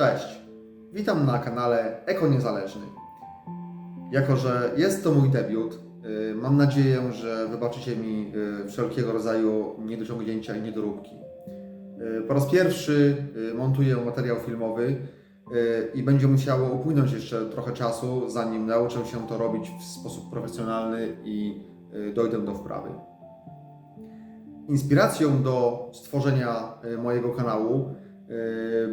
Cześć, witam na kanale Eko Niezależny. Jako, że jest to mój debiut, y, mam nadzieję, że wybaczycie mi y, wszelkiego rodzaju niedociągnięcia i niedoróbki. Y, Po raz pierwszy montuję materiał filmowy i będzie musiało upłynąć jeszcze trochę czasu, zanim nauczę się to robić w sposób profesjonalny i dojdę do wprawy. Inspiracją do stworzenia mojego kanału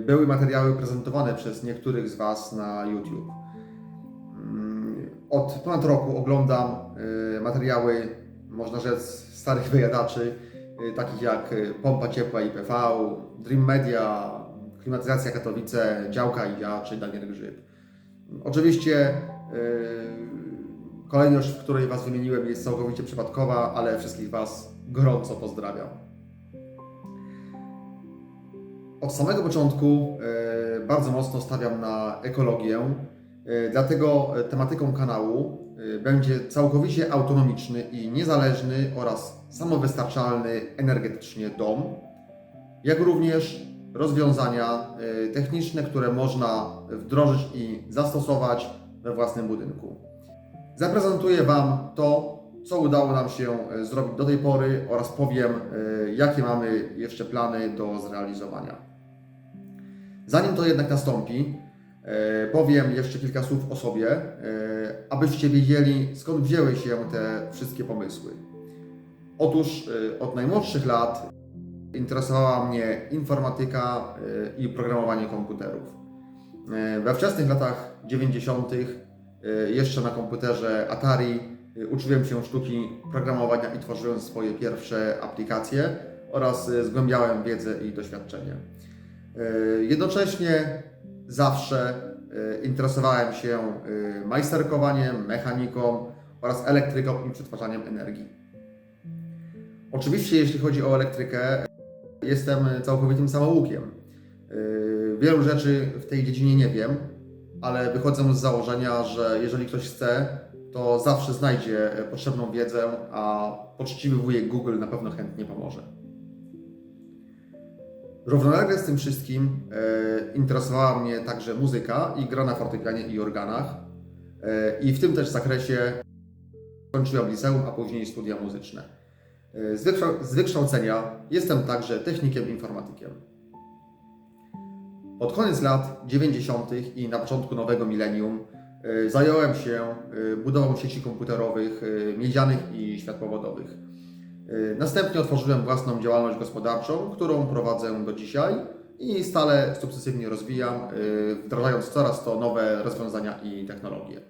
były materiały prezentowane przez niektórych z Was na YouTube. Mm, Od ponad roku oglądam y, materiały, można rzec, starych wyjadaczy, y, takich jak Pompa Ciepła IPV, Dream Media, Klimatyzacja Katowice, Działka i ja czy Daniel Grzyb. Oczywiście kolejność, w której Was wymieniłem jest całkowicie przypadkowa, ale wszystkich Was gorąco pozdrawiam. Od samego początku e, bardzo mocno stawiam na ekologię, e, dlatego e, tematyką kanału będzie całkowicie autonomiczny i niezależny oraz samowystarczalny energetycznie dom, jak również rozwiązania techniczne, które można wdrożyć i zastosować we własnym budynku. Zaprezentuję Wam to, co udało nam się zrobić do tej pory oraz powiem, jakie mamy jeszcze plany do zrealizowania. Zanim to jednak nastąpi, e, powiem jeszcze kilka słów o sobie, e, abyście wiedzieli, skąd wzięły się te wszystkie pomysły. Otóż e, od najmłodszych lat interesowała mnie informatyka i programowanie komputerów. We wczesnych latach 90. e, jeszcze na komputerze Atari uczyłem się sztuki programowania i tworzyłem swoje pierwsze aplikacje oraz zgłębiałem wiedzę i doświadczenie. E, Jednocześnie zawsze e, interesowałem się e, majsterkowaniem, mechaniką oraz elektryką i przetwarzaniem energii. Oczywiście, jeśli chodzi o elektrykę, jestem całkowitym samoukiem. Wielu rzeczy w tej dziedzinie nie wiem, ale wychodzę z założenia, że jeżeli ktoś chce, to zawsze znajdzie potrzebną wiedzę, a poczciwy wujek Google na pewno chętnie pomoże. Równolegle z tym wszystkim e, interesowała mnie także muzyka i gra na fortepianie i organach. E, I w tym też zakresie kończyłem liceum, a później studia muzyczne. E, z, wykształ- z wykształcenia jestem także technikiem informatykiem. Pod koniec lat 90. i na początku nowego milenium e, zająłem się e, budową sieci komputerowych e, miedzianych i światłowodowych. E, Następnie otworzyłem własną działalność gospodarczą, którą prowadzę do dzisiaj i stale sukcesywnie rozwijam, e, wdrażając coraz to nowe rozwiązania i technologie.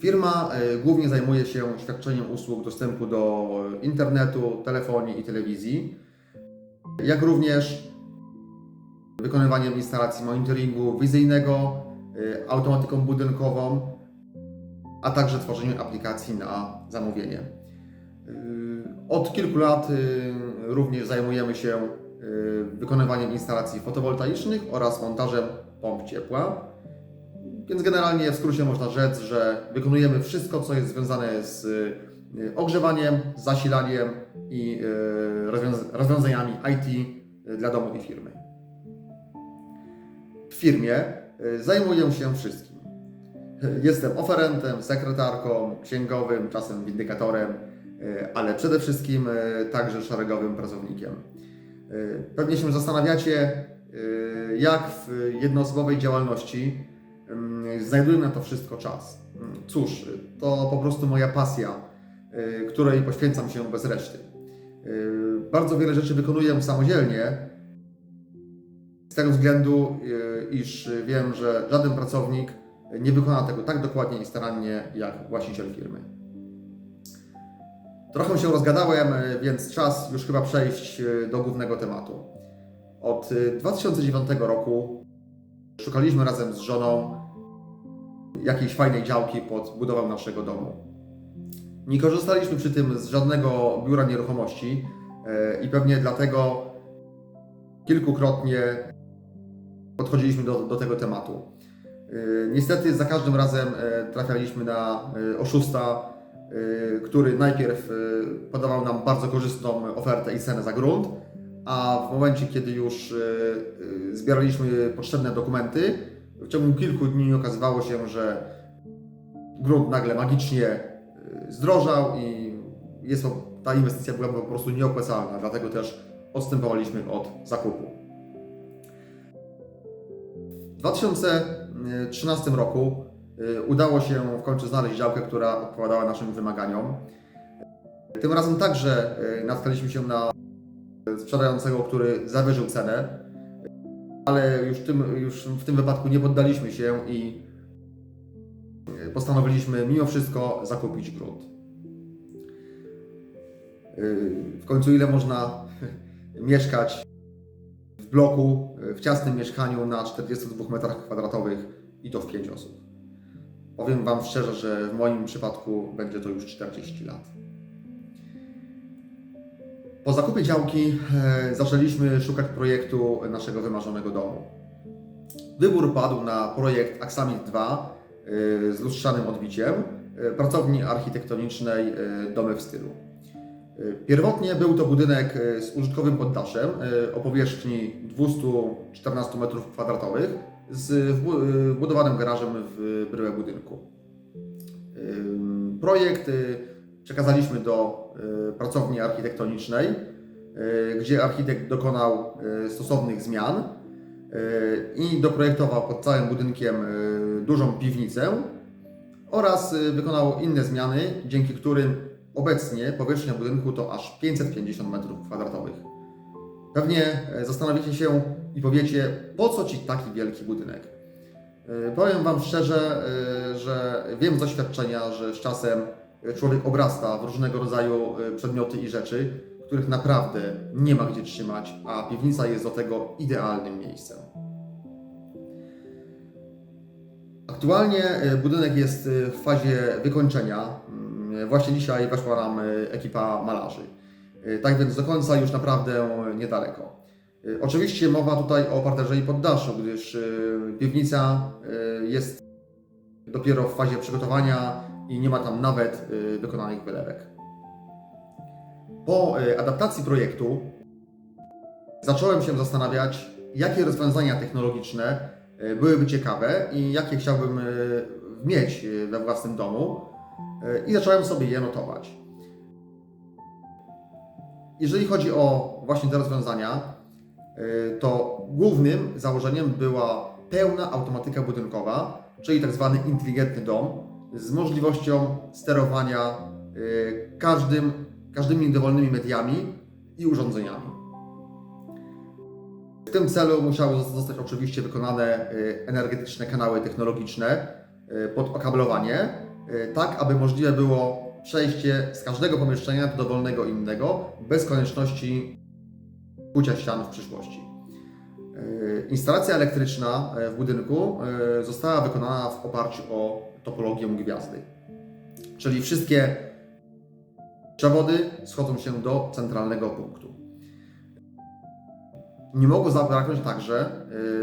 Firma e, głównie zajmuje się świadczeniem usług dostępu do internetu, telefonii i telewizji, jak również wykonywaniem instalacji monitoringu wizyjnego, y, automatyką budynkową, a także tworzeniem aplikacji na zamówienie. Y, Od kilku lat y, również zajmujemy się y, wykonywaniem instalacji fotowoltaicznych oraz montażem pomp ciepła. Więc generalnie w skrócie można rzec, że wykonujemy wszystko, co jest związane z ogrzewaniem, zasilaniem i rozwiąza- rozwiązaniami IT dla domu i firmy. W firmie zajmuję się wszystkim. Jestem oferentem, sekretarką, księgowym, czasem windykatorem, ale przede wszystkim y, także szeregowym pracownikiem. Y, Pewnie się zastanawiacie, jak w jednoosobowej działalności mm, znajduję na to wszystko czas. Mm, Cóż, to po prostu moja pasja, której poświęcam się bez reszty. Bardzo wiele rzeczy wykonuję samodzielnie, z tego względu, iż wiem, że żaden pracownik nie wykona tego tak dokładnie i starannie jak właściciel firmy. Trochę się rozgadałem, y, więc czas już chyba przejść y, do głównego tematu. Od y, 2009 roku szukaliśmy razem z żoną jakiejś fajnej działki pod budowę naszego domu. Nie korzystaliśmy przy tym z żadnego biura nieruchomości i pewnie dlatego kilkukrotnie podchodziliśmy do, do tego tematu. Niestety za każdym razem e, trafialiśmy na e, oszusta, e, który najpierw e, podawał nam bardzo korzystną ofertę i cenę za grunt, a w momencie, kiedy już y, y, zbieraliśmy potrzebne dokumenty, w ciągu kilku dni okazywało się, że grunt nagle magicznie y, zdrożał i jest to, ta inwestycja była po prostu nieopłacalna, dlatego też odstępowaliśmy od zakupu. W 2013 roku y, udało się w końcu znaleźć działkę, która odpowiadała naszym wymaganiom. Tym razem także y, natknęliśmy się na sprzedającego, który zawyżył cenę, ale już tym, już w tym wypadku nie poddaliśmy się i y, postanowiliśmy mimo wszystko zakupić grunt. Y, W końcu ile można mieszkać w bloku, y, w ciasnym mieszkaniu na 42 metrach kwadratowych i to w 5 osób. Powiem Wam szczerze, że w moim przypadku będzie to już 40 lat. Po zakupie działki e, zaczęliśmy szukać projektu naszego wymarzonego domu. Wybór padł na projekt Aksamit 2 e, z lustrzanym odbiciem e, pracowni architektonicznej Domy w stylu. Pierwotnie był to budynek z użytkowym poddaszem o powierzchni 214 m2 z wbu- wbudowanym garażem w bryłę budynku. Projekt y, przekazaliśmy do y, pracowni architektonicznej, y, gdzie architekt dokonał y, stosownych zmian y, i doprojektował pod całym budynkiem y, dużą piwnicę oraz y, wykonał inne zmiany, dzięki którym obecnie powierzchnia budynku to aż 550 m2. Pewnie e, zastanowicie się i powiecie, po co Ci taki wielki budynek? E, Powiem Wam szczerze, e, że wiem z doświadczenia, że z czasem człowiek obrasta w różnego rodzaju e, przedmioty i rzeczy, których naprawdę nie ma gdzie trzymać, a piwnica jest do tego idealnym miejscem. Aktualnie budynek jest w fazie wykończenia. Mm, Właśnie dzisiaj weszła nam ekipa malarzy. Tak więc do końca już naprawdę niedaleko. E, Oczywiście mowa tutaj o parterze i poddaszu, gdyż e, piwnica e, jest dopiero w fazie przygotowania i nie ma tam nawet wykonanych wylewek. Po adaptacji projektu zacząłem się zastanawiać, jakie rozwiązania technologiczne byłyby ciekawe i jakie chciałbym mieć we własnym domu i zacząłem sobie je notować. Jeżeli chodzi o właśnie te rozwiązania, y, to głównym założeniem była pełna automatyka budynkowa, czyli tak zwany inteligentny dom z możliwością sterowania y, każdym, każdymi dowolnymi mediami i urządzeniami. W tym celu musiały zostać oczywiście wykonane y, energetyczne kanały technologiczne pod okablowanie, tak aby możliwe było przejście z każdego pomieszczenia do dowolnego innego bez konieczności kucia ścian w przyszłości. Yy, Instalacja elektryczna e, w budynku e, została wykonana w oparciu o topologię gwiazdy. Czyli wszystkie przewody schodzą się do centralnego punktu. Nie mogło zabraknąć także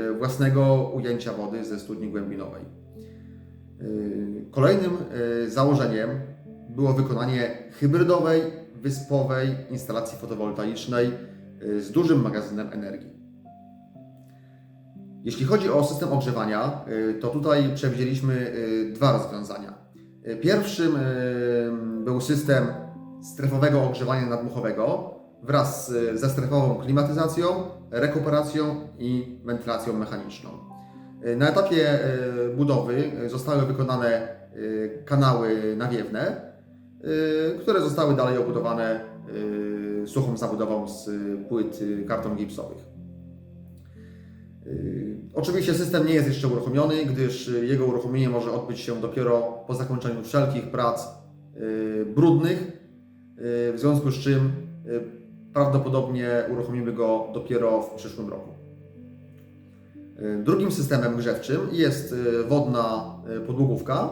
e, własnego ujęcia wody ze studni głębinowej. E, Kolejnym e, założeniem było wykonanie hybrydowej, wyspowej instalacji fotowoltaicznej z dużym magazynem energii. Jeśli chodzi o system ogrzewania, y, to tutaj przewidzieliśmy y, dwa rozwiązania. Y, Pierwszym y, był system strefowego ogrzewania nadmuchowego wraz ze strefową klimatyzacją, rekuperacją i wentylacją mechaniczną. Y, Na etapie y, budowy y, zostały wykonane y, kanały nawiewne, y, które zostały dalej obudowane y, suchą zabudową z y, płyt y, karton gipsowych. Y, Oczywiście system nie jest jeszcze uruchomiony, gdyż jego uruchomienie może odbyć się dopiero po zakończeniu wszelkich prac brudnych, w związku z czym prawdopodobnie uruchomimy go dopiero w przyszłym roku. Drugim systemem grzewczym jest wodna podłogówka,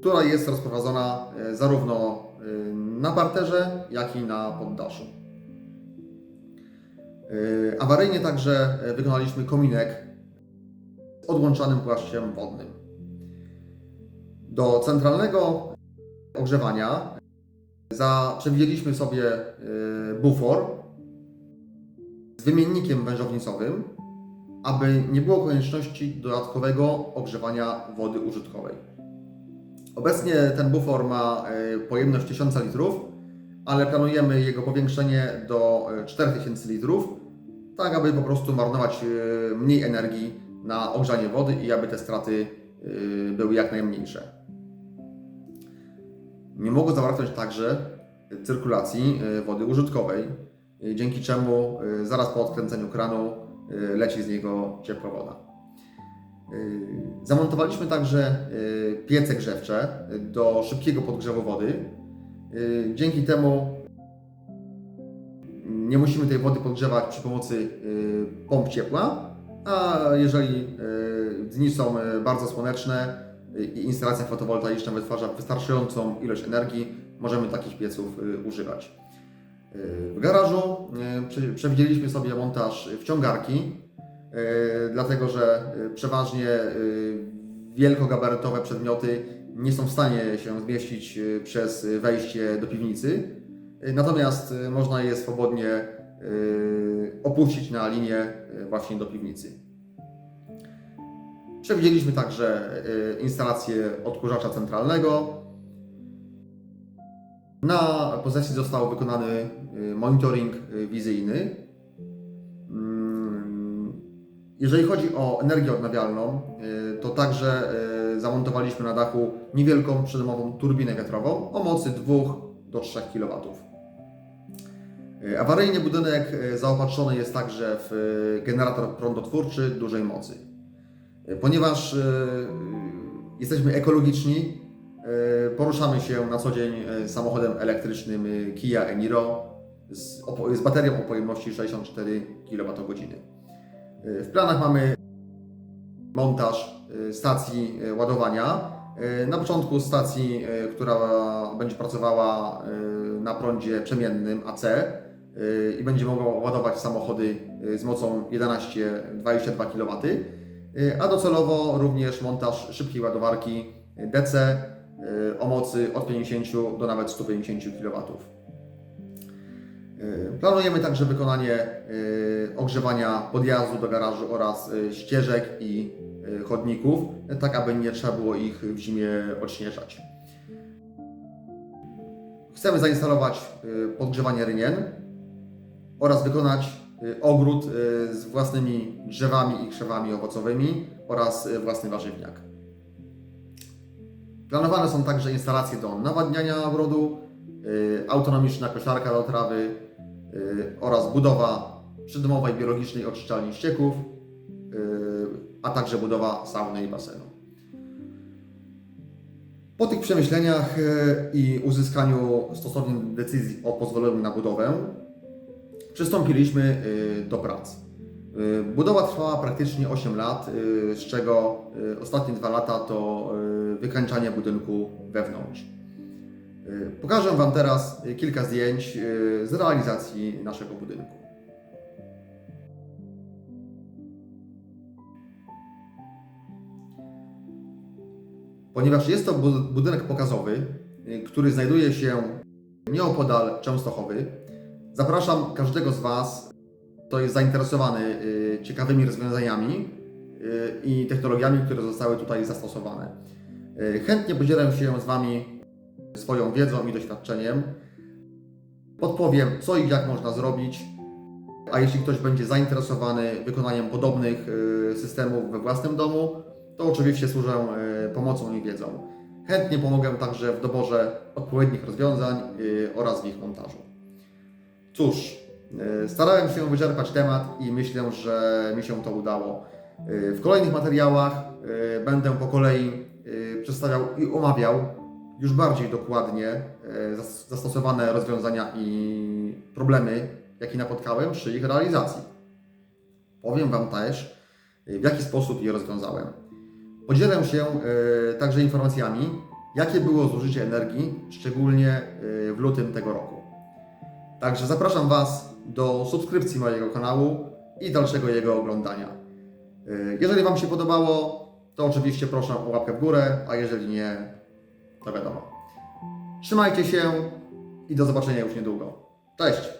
która jest rozprowadzona zarówno na parterze, jak i na poddaszu. Y, Awaryjnie także y, wykonaliśmy kominek z odłączanym płaszczem wodnym. Do centralnego ogrzewania przewidzieliśmy sobie y, bufor z wymiennikiem wężownicowym, aby nie było konieczności dodatkowego ogrzewania wody użytkowej. Obecnie ten bufor ma e, pojemność 1000 litrów, ale planujemy jego powiększenie do e, 4000 litrów, tak aby po prostu marnować e, mniej energii na ogrzanie wody i aby te straty e, były jak najmniejsze. Nie mogło zabraknąć także cyrkulacji e, wody użytkowej, e, dzięki czemu e, zaraz po odkręceniu kranu e, leci z niego ciepła woda. E, Zamontowaliśmy także e, piece grzewcze do szybkiego podgrzewu wody. E, Dzięki temu nie musimy tej wody podgrzewać przy pomocy pomp ciepła, a jeżeli dni są bardzo słoneczne i instalacja fotowoltaiczna wytwarza wystarczającą ilość energii, możemy takich pieców używać. W garażu prze- przewidzieliśmy sobie montaż wciągarki, dlatego że e, przeważnie e, wielkogabarytowe przedmioty nie są w stanie się zmieścić e, przez wejście do piwnicy, E, natomiast e, można je swobodnie e, opuścić na linię e, właśnie do piwnicy. Przewidzieliśmy także e, instalację odkurzacza centralnego. Na posesji został wykonany e, monitoring e, wizyjny. Jeżeli chodzi o energię odnawialną, e, to także e, zamontowaliśmy na dachu niewielką przydomową turbinę wiatrową o mocy 2 do 3 kW. E, Awaryjnie budynek zaopatrzony jest także w generator prądotwórczy dużej mocy. Ponieważ jesteśmy ekologiczni, poruszamy się na co dzień samochodem elektrycznym Kia Eniro z, z baterią o pojemności 64 kWh. E, W planach mamy montaż e, stacji e, ładowania. Na początku stacji, która będzie pracowała na prądzie przemiennym AC i będzie mogła ładować samochody z mocą 11-22 kW, a docelowo również montaż szybkiej ładowarki DC o mocy od 50 do nawet 150 kW. E, Planujemy także wykonanie e, ogrzewania podjazdu do garażu oraz e, ścieżek i chodników, tak aby nie trzeba było ich w zimie odśnieżać. Chcemy zainstalować podgrzewanie rynien oraz wykonać ogród z własnymi drzewami i krzewami owocowymi oraz własny warzywniak. Planowane są także instalacje do nawadniania ogrodu, autonomiczna kosiarka do trawy oraz budowa przydomowej biologicznej oczyszczalni ścieków, e, a także budowa sauny i basenu. Po tych przemyśleniach e, i uzyskaniu stosownej decyzji o pozwoleniu na budowę, przystąpiliśmy do prac. Budowa trwała praktycznie 8 lat, z czego ostatnie 2 lata to wykańczanie budynku wewnątrz. E, Pokażę Wam teraz kilka zdjęć e, z realizacji naszego budynku. Ponieważ jest to bu- budynek pokazowy, y, który znajduje się nieopodal Częstochowy, zapraszam każdego z Was, kto jest zainteresowany y, ciekawymi rozwiązaniami y, i technologiami, które zostały tutaj zastosowane. Y, Chętnie podzielę się z Wami swoją wiedzą i doświadczeniem. Podpowiem, co i jak można zrobić, a jeśli ktoś będzie zainteresowany wykonaniem podobnych y, systemów we własnym domu, to oczywiście służę e, pomocą i wiedzą. Chętnie pomogę także w doborze odpowiednich rozwiązań e, oraz w ich montażu. Cóż, starałem się wyczerpać temat i myślę, że mi się to udało. W kolejnych materiałach będę po kolei przedstawiał i omawiał już bardziej dokładnie e, zas- zastosowane rozwiązania i problemy, jakie napotkałem przy ich realizacji. Powiem Wam też, e, w jaki sposób je rozwiązałem. Podzielę się e, także informacjami, jakie było zużycie energii, szczególnie w lutym tego roku. Także zapraszam Was do subskrypcji mojego kanału i dalszego jego oglądania. Jeżeli Wam się podobało, to oczywiście proszę o łapkę w górę, a jeżeli nie, to wiadomo. Trzymajcie się i do zobaczenia już niedługo. Cześć!